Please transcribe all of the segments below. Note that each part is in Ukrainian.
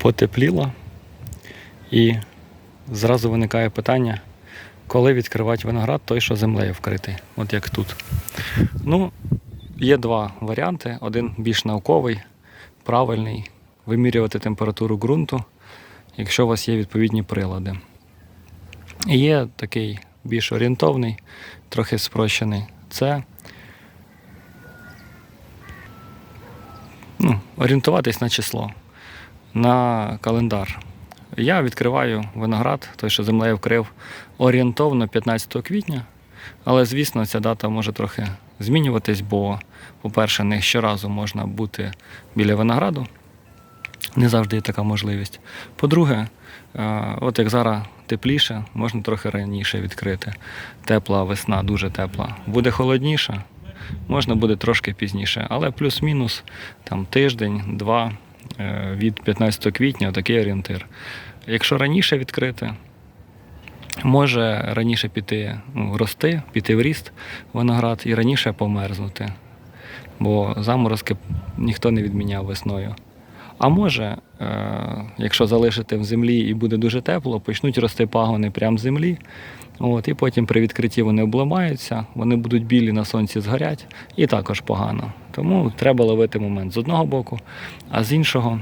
потепліло, і зразу виникає питання, коли відкривати виноград, той, що землею вкритий, от як тут. Ну, є два варіанти: один більш науковий, правильний, вимірювати температуру ґрунту, якщо у вас є відповідні прилади. І є такий більш орієнтовний, трохи спрощений. Це ну, орієнтуватись на число, на календар. Я відкриваю виноград, той, що землею вкрив, орієнтовно 15 квітня. Але, звісно, ця дата може трохи змінюватись, бо, по-перше, не щоразу можна бути біля винограду. Не завжди є така можливість. По-друге, е, от як зараз тепліше, можна трохи раніше відкрити. Тепла весна, дуже тепла. Буде холодніше, можна буде трошки пізніше, але плюс-мінус там тиждень, два від 15 квітня такий орієнтир. Якщо раніше відкрити, може раніше піти ну, рости, піти в ріст виноград і раніше померзнути. Бо заморозки ніхто не відміняв весною. А може, е, якщо залишити в землі і буде дуже тепло, почнуть рости пагони прямо з землі. От, і потім при відкритті вони обламаються, вони будуть білі на сонці згорять, і також погано. Тому треба ловити момент з одного боку, а з іншого.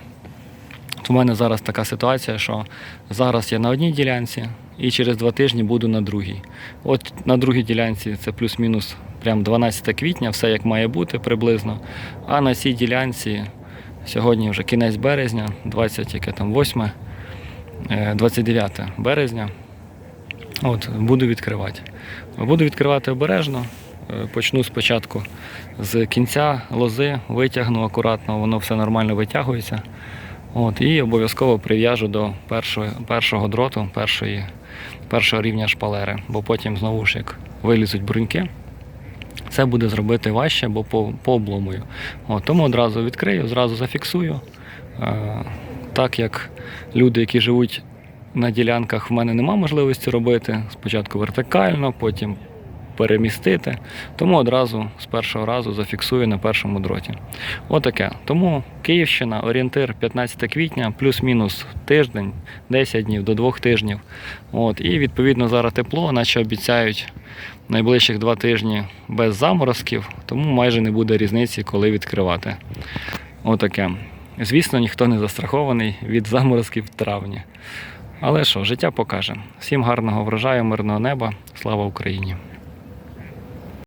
У мене зараз така ситуація, що зараз я на одній ділянці і через два тижні буду на другій. От на другій ділянці це плюс-мінус прям 12 квітня, все як має бути приблизно. А на цій ділянці сьогодні вже кінець березня, 20, яке там 8, е, 29 березня. От, буду відкривати. Буду відкривати обережно. Е, Почну спочатку з кінця лози, витягну акуратно, воно все нормально витягується. От, і обов'язково прив'яжу до першого, першого дроту, першої, першого рівня шпалери, бо потім знову ж як вилізуть бруньки, це буде зробити важче, бо по, пообломую. От, тому одразу відкрию, зразу зафіксую. Е, так як люди, які живуть на ділянках, в мене нема можливості робити. Спочатку вертикально, потім перемістити. Тому одразу з першого разу зафіксую на першому дроті. Отаке. Тому Київщина, орієнтир 15 квітня, плюс-мінус тиждень, 10 днів до 2 тижнів. От, і відповідно зараз тепло, наче обіцяють найближчих 2 тижні без заморозків, тому майже не буде різниці, коли відкривати. Отаке. Звісно, ніхто не застрахований від заморозків в травні. Але що, життя покаже. Всім гарного врожаю, мирного неба. Слава Україні!